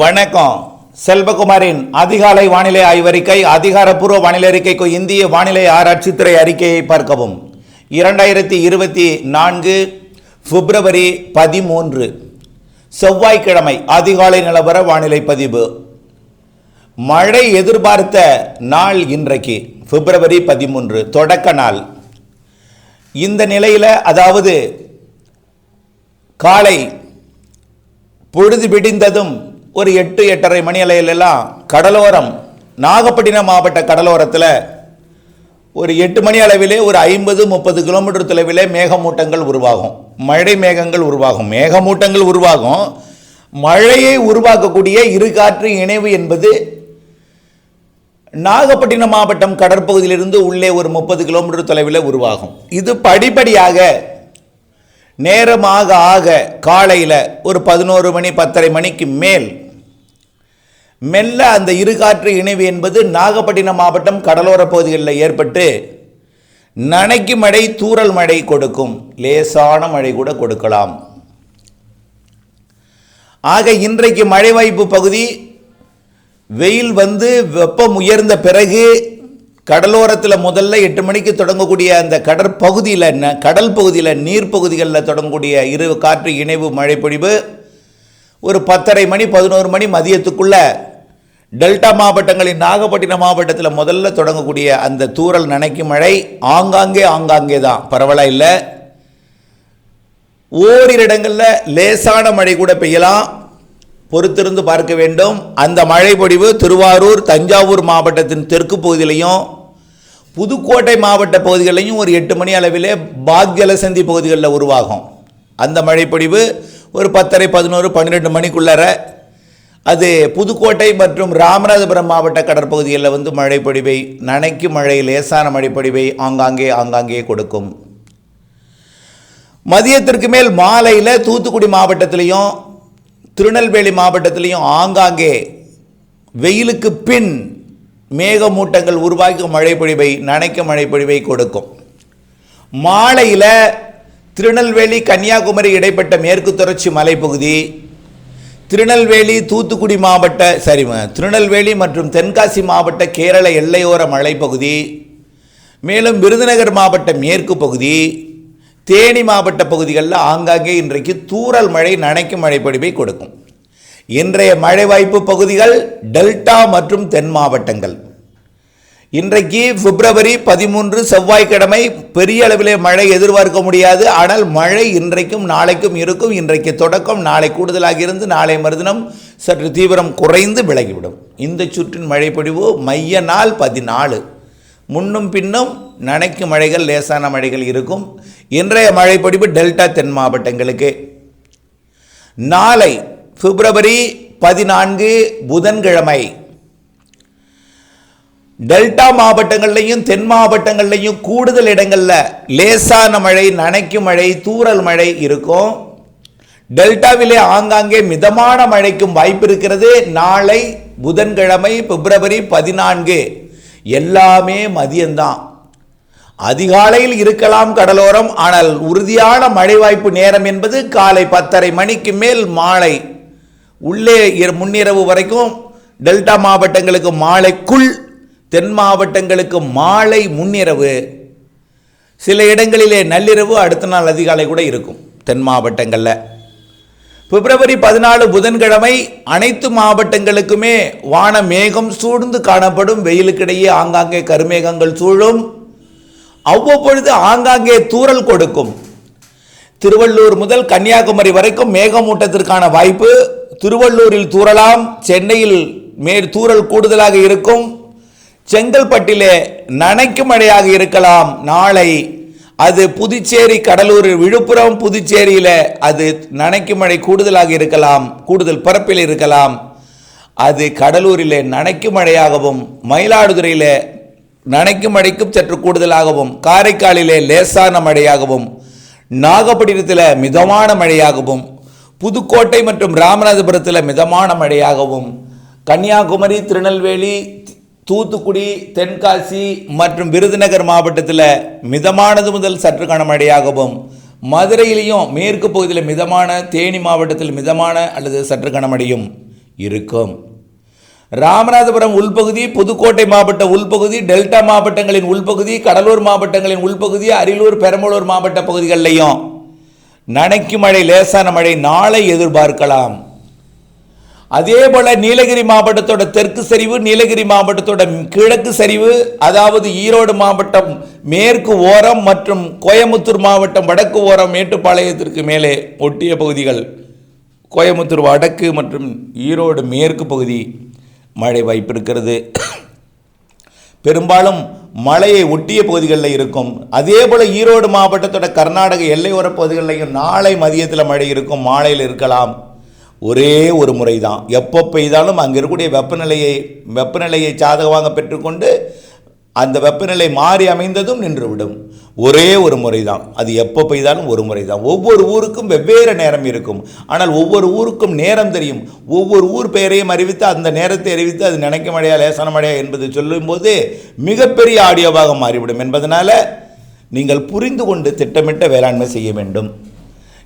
வணக்கம். செல்வகுமாரின் அதிகாலை வானிலை ஆய்வறிக்கை அதிகாரப்பூர்வ வானிலை அறிக்கைக்கு இந்திய வானிலை ஆராய்ச்சித்துறை அறிக்கையை பார்க்கவும். இரண்டாயிரத்தி இருபத்தி நான்கு பிப்ரவரி பதிமூன்று. செவ்வாய்க்கிழமை அதிகாலை நிலவர வானிலை பதிவு. மழை எதிர்பார்த்த நாள் இன்றைக்கு பிப்ரவரி பதிமூன்று தொடக்க நாள். இந்த நிலையில் அதாவது காலை பொழுது விடிந்ததும் ஒரு எட்டு எட்டரை மணி அளவிலெல்லாம் கடலோரம் நாகப்பட்டினம் மாவட்ட கடலோரத்தில் ஒரு எட்டு மணி அளவிலே ஒரு ஐம்பது முப்பது கிலோமீட்டர் தொலைவிலே மேகமூட்டங்கள் உருவாகும். மழை மேகங்கள் உருவாகும். மேகமூட்டங்கள் உருவாகும். மழையை உருவாக்கக்கூடிய இரு காற்று இணைவு என்பது நாகப்பட்டினம் மாவட்டம் கடற்பகுதியிலிருந்து உள்ளே ஒரு முப்பது கிலோமீட்டர் தொலைவில் உருவாகும். இது படிப்படியாக நேரமாக ஆக காலையில் ஒரு பதினோரு மணி பத்தரை மணிக்கு மேல் மெல்ல அந்த இருகாற்று இணைவு என்பது நாகப்பட்டினம் மாவட்டம் கடலோர பகுதிகளில் ஏற்பட்டு நனைக்கு மழை தூறல் மழை கொடுக்கும். லேசான மழை கூட கொடுக்கலாம். ஆக இன்றைக்கு மழை வாய்ப்பு பகுதி வெயில் வந்து வெப்பம் உயர்ந்த பிறகு கடலோரத்தில் முதல்ல எட்டு மணிக்கு தொடங்கக்கூடிய அந்த கடற்பகுதியில் ந- கடல் பகுதியில் நீர் பகுதிகளில் தொடங்கக்கூடிய இரு காற்று இணைவு மழைப்பொழிவு ஒரு பத்தரை மணி பதினோரு மணி மதியத்துக்குள்ளே டெல்டா மாவட்டங்களின் நாகப்பட்டினம் மாவட்டத்தில் முதல்ல தொடங்கக்கூடிய அந்த தூரல் நனைக்கும் மழை ஆங்காங்கே ஆங்காங்கே தான். பரவலாக இல்லை. ஓரிரு இடங்களில் லேசான மழை கூட பெய்யலாம். பொறுத்திருந்து பார்க்க வேண்டும். அந்த மழை பொழிவு திருவாரூர் தஞ்சாவூர் மாவட்டத்தின் தெற்கு பகுதியிலையும் புதுக்கோட்டை மாவட்ட பகுதிகளிலையும் ஒரு எட்டு மணி அளவிலே பாக்யலசந்தி பகுதிகளில் உருவாகும். அந்த மழைப்பொழிவு ஒரு பத்தரை பதினோரு பன்னிரெண்டு மணிக்குள்ளார அது புதுக்கோட்டை மற்றும் ராமநாதபுரம் மாவட்ட கடற்பகுதிகளில் வந்து மழைப்பொழிவை நனைக்கு மழை லேசான மழைப்பொழிவை ஆங்காங்கே ஆங்காங்கே கொடுக்கும். மதியத்திற்கு மேல் மாலையில் தூத்துக்குடி மாவட்டத்திலையும் திருநெல்வேலி மாவட்டத்திலையும் ஆங்காங்கே வெயிலுக்கு பின் மேகமூட்டங்கள் உருவாக்கும் மழைப்பொழிவை நனைக்க மழைப்பொழிவை கொடுக்கும். மாலையில் திருநெல்வேலி கன்னியாகுமரி இடைப்பட்ட மேற்கு தொடர்ச்சி மலைப்பகுதி திருநெல்வேலி தூத்துக்குடி மாவட்ட சரி திருநெல்வேலி மற்றும் தென்காசி மாவட்ட கேரள எல்லையோர மலைப்பகுதி மேலும் விருதுநகர் மாவட்ட மேற்கு பகுதி தேனி மாவட்ட பகுதிகளில் ஆங்காங்கே இன்றைக்கு தூறல் மழை நனைக்கும் மழைப்பொழிவை கொடுக்கும். இன்றைய மழை வாய்ப்பு பகுதிகள் டெல்டா மற்றும் தென் மாவட்டங்கள். இன்றைக்கு பிப்ரவரி பதிமூன்று செவ்வாய்க்கிழமை பெரிய அளவிலே மழை எதிர்பார்க்க முடியாது. ஆனால் மழை இன்றைக்கும் நாளைக்கும் இருக்கும். இன்றைக்கு தொடக்கம் நாளை கூடுதலாக இருந்து நாளை மறுதினம் சற்று தீவிரம் குறைந்து விலகிவிடும். இந்த சுற்றின் மழைப்பொழிவு மைய நாள் பதினாலு. முன்னும் பின்னும் நனைக்கும் மழைகள் லேசான மழைகள் இருக்கும். இன்றைய மழைப்பொழிவு டெல்டா தென் மாவட்டங்களுக்கு. நாளை பிப்ரவரி பதினான்கு புதன்கிழமை டெல்டா மாவட்டங்கள்லையும் தென் மாவட்டங்கள்லையும் கூடுதல் இடங்களில் லேசான மழை நனைக்கும் மழை தூறல் மழை இருக்கும். டெல்டாவிலே ஆங்காங்கே மிதமான மழைக்கும் வாய்ப்பு இருக்கிறது. நாளை புதன்கிழமை பிப்ரவரி பதினான்கு. எல்லாமே மதியம்தான். அதிகாலையில் இருக்கலாம் கடலோரம் ஆனால் உறுதியான மழை வாய்ப்பு நேரம் என்பது காலை பத்தரை மணிக்கு மேல் மாலை. உள்ளே முன்னிரவு வரைக்கும் டெல்டா மாவட்டங்களுக்கு மாலைக்குள் தென் மாவட்டங்களுக்கு மாலை முன்னிரவு. சில இடங்களிலே நள்ளிரவு அடுத்த நாள் அதிகாலை கூட இருக்கும் தென் மாவட்டங்களில். பிப்ரவரி பதினாலு புதன்கிழமை அனைத்து மாவட்டங்களுக்குமே வான மேகம் சூழ்ந்து காணப்படும். வெயிலுக்கிடையே ஆங்காங்கே கருமேகங்கள் சூழும். அவ்வப்பொழுது ஆங்காங்கே தூறல் கொடுக்கும். திருவள்ளூர் முதல் கன்னியாகுமரி வரைக்கும் மேகமூட்டத்திற்கான வாய்ப்பு. திருவள்ளூரில் தூறலாம். சென்னையில் மேற் தூறல் கூடுதலாக இருக்கும். செங்கல்பட்டிலே நனைக்கும் மழையாக இருக்கலாம். நாளை அது புதுச்சேரி கடலூர் விழுப்புரம் புதுச்சேரியில் அது நனைக்கும் மழை கூடுதலாக இருக்கலாம். கூடுதல் பரப்பில் இருக்கலாம். அது கடலூரில் நனைக்கும் மழையாகவும் மயிலாடுதுறையில் நனைக்கும் மழைக்கும் சற்று கூடுதலாகவும் காரைக்காலிலே லேசான மழையாகவும் நாகப்பட்டினத்தில் மிதமான மழையாகவும் புதுக்கோட்டை மற்றும் ராமநாதபுரத்தில் மிதமான மழையாகவும் கன்னியாகுமரி திருநெல்வேலி தூத்துக்குடி தென்காசி மற்றும் விருதுநகர் மாவட்டத்தில் மிதமானது முதல் சற்று கனமழையாகவும் மதுரையிலையும் மேற்கு பகுதியில் மிதமான தேனி மாவட்டத்தில் மிதமான அல்லது சற்று கனமழையும் இருக்கும். ராமநாதபுரம் உள்பகுதி புதுக்கோட்டை மாவட்ட உள்பகுதி டெல்டா மாவட்டங்களின் உள்பகுதி கடலூர் மாவட்டங்களின் உள்பகுதி அரியலூர் பெரம்பலூர் மாவட்ட பகுதிகளிலையும் நனைக்கும் மழை லேசான மழை நாளை எதிர்பார்க்கலாம். அதே போல நீலகிரி மாவட்டத்தோட தெற்கு சரிவு நீலகிரி மாவட்டத்தோட கிழக்கு சரிவு அதாவது ஈரோடு மாவட்டம் மேற்கு ஓரம் மற்றும் கோயமுத்தூர் மாவட்டம் வடக்கு ஓரம் மேட்டுப்பாளையத்திற்கு மேலே ஒட்டிய பகுதிகள். கோயமுத்தூர் வடக்கு மற்றும் ஈரோடு மேற்கு பகுதி மழை வாய்ப்பிருக்கிறது பெரும்பாலும் மலையை ஒட்டிய பகுதிகளில் இருக்கும். அதே போல் ஈரோடு மாவட்டத்தோட கர்நாடக எல்லையோர பகுதிகளிலையும் நாளை மதியத்தில் மழை இருக்கும். மாலையில் இருக்கலாம். ஒரே ஒரு முறை தான் எப்போ பெய்தாலும் அங்கே இருக்கக்கூடிய வெப்பநிலையை வெப்பநிலையை சாதகமாக பெற்றுக்கொண்டு அந்த வெப்பநிலை மாறி அமைந்ததும் நின்றுவிடும். ஒரே ஒரு முறை தான் அது எப்போ பெய்தாலும் ஒரு முறை தான் ஒவ்வொரு ஊருக்கும் வெவ்வேறு நேரம் இருக்கும். ஆனால் ஒவ்வொரு ஊருக்கும் நேரம் தெரியும். ஒவ்வொரு ஊர் பெயரையும் அறிவித்து அந்த நேரத்தை அறிவித்து அது நினைக்க மழையா லேசான மழையா என்பது சொல்லும்போது மிகப்பெரிய ஆடியோவாக மாறிவிடும். என்பதனால் நீங்கள் புரிந்து கொண்டு திட்டமிட்ட வேளாண்மை செய்ய வேண்டும்.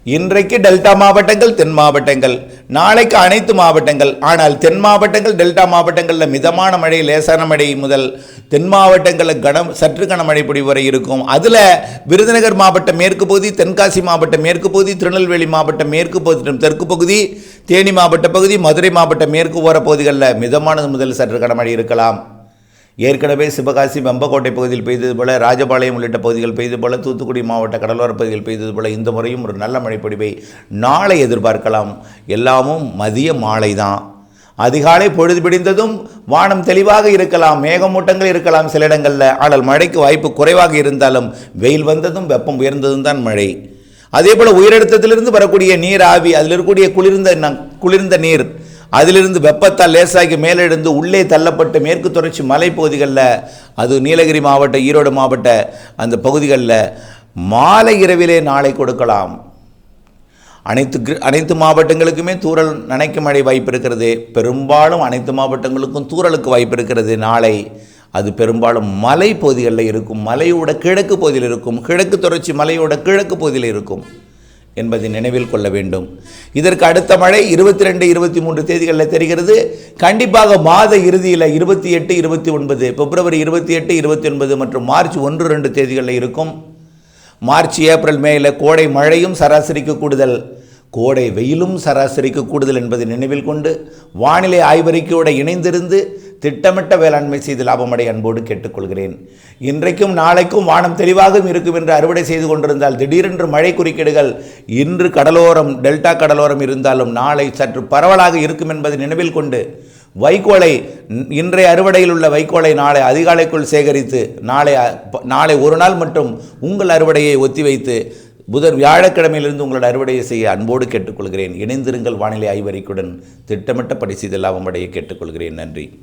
இன்றைக்கு டெல்டா மாவட்டங்கள் தென் மாவட்டங்கள் நாளைக்கு அனைத்து மாவட்டங்கள். ஆனால் தென் மாவட்டங்கள் டெல்டா மாவட்டங்களில் மிதமான மழை லேசான மழை முதல் தென் மாவட்டங்களில் கனம் சற்று கனமழை பொடி வரை இருக்கும். அதில் விருதுநகர் மாவட்டம் மேற்கு பகுதி தென்காசி மாவட்டம் மேற்கு பகுதி திருநெல்வேலி மாவட்டம் மேற்கு பகுதி தெற்கு பகுதி தேனி மாவட்ட பகுதி மதுரை மாவட்ட மேற்கு ஓர பகுதிகளில் மிதமானது முதல் சற்று கனமழை இருக்கலாம். ஏற்கனவே சிவகாசி வெம்பக்கோட்டை பகுதியில் பெய்தது போல ராஜபாளையம் உள்ளிட்ட பகுதிகள் பெய்தது போல தூத்துக்குடி மாவட்ட கடலோர பகுதியில் பெய்தது போல இந்த முறையும் ஒரு நல்ல மழைப்பொழிவை நாளை எதிர்பார்க்கலாம். எல்லாமும் மதிய மாலை தான். அதிகாலை பொழுது பிடிந்ததும் வானம் தெளிவாக இருக்கலாம் மேகமூட்டங்கள் இருக்கலாம் சில இடங்களில். ஆனால் மழைக்கு வாய்ப்பு குறைவாக இருந்தாலும் வெயில் வந்ததும் வெப்பம் உயர்ந்ததும் தான் மழை. அதே போல் உயரழுத்தத்திலிருந்து வரக்கூடிய நீர் ஆவி அதில் இருக்கக்கூடிய குளிர்ந்த ந- குளிர்ந்த நீர் அதிலிருந்து வெப்பத்தால் லேசாகி மேலெழுந்து உள்ளே தள்ளப்பட்டு மேற்கு தொடர்ச்சி மலைப்பகுதிகளில் அது நீலகிரி மாவட்ட ஈரோடு மாவட்ட அந்த பகுதிகளில் மாலை இரவிலே நாளை கொடுக்கலாம். அனைத்து அனைத்து மாவட்டங்களுக்குமே தூரல் நனைக்கும் மழை வாய்ப்பு இருக்கிறது. பெரும்பாலும் அனைத்து மாவட்டங்களுக்கும் தூரலுக்கு வாய்ப்பு இருக்கிறது. நாளை அது பெரும்பாலும் மலை பகுதிகளில் இருக்கும். மலையோட கிழக்கு பகுதியில் இருக்கும். கிழக்கு தொடர்ச்சி மலையோட கிழக்கு பகுதியில் இருக்கும். என்பதை நினைவில் கொள்ள வேண்டும். இதற்கு அடுத்த மழை இருபத்தி ரெண்டு இருபத்தி மூன்று தேதிகளில் தெரிகிறது. கண்டிப்பாக மாத இறுதியில் இருபத்தி எட்டு இருபத்தி ஒன்பது பிப்ரவரி இருபத்தி எட்டு இருபத்தி ஒன்பது மற்றும் மார்ச் ஒன்று ரெண்டு தேதிகளில் இருக்கும். மார்ச் ஏப்ரல் மேல கோடை மழையும் சராசரிக்கு கூடுதல். கோடை வெயிலும் சராசரிக்கு கூடுதல் என்பதை நினைவில் கொண்டு வானிலை ஆய்வறிக்கையோடு இணைந்திருந்து திட்டமிட்ட வேளாண்மை செய்து லாபமடை அன்போடு கேட்டுக்கொள்கிறேன். இன்றைக்கும் நாளைக்கும் வானம் தெளிவாகவும் இருக்கும் என்று அறுவடை செய்து கொண்டிருந்தால் திடீரென்று மழை குறுக்கீடுகள் இன்று கடலோரம் டெல்டா கடலோரம் இருந்தாலும் நாளை சற்று பரவலாக இருக்கும் என்பதை நினைவில் கொண்டு வைக்கோலை இன்றைய அறுவடையில் உள்ள வைக்கோலை நாளை அதிகாலைக்குள் சேகரித்து நாளை நாளை ஒரு நாள் மட்டும் உங்கள் அறுவடையை ஒத்திவைத்து புதன் வியாழக்கிழமையிலிருந்து உங்களோட அறுவடையை செய்ய அன்போடு கேட்டுக்கொள்கிறேன். இணைந்திருங்கள் வானிலை ஆய்வறிக்கையுடன். திட்டமிட்ட படி செய்து லாபம் கேட்டுக்கொள்கிறேன். நன்றி.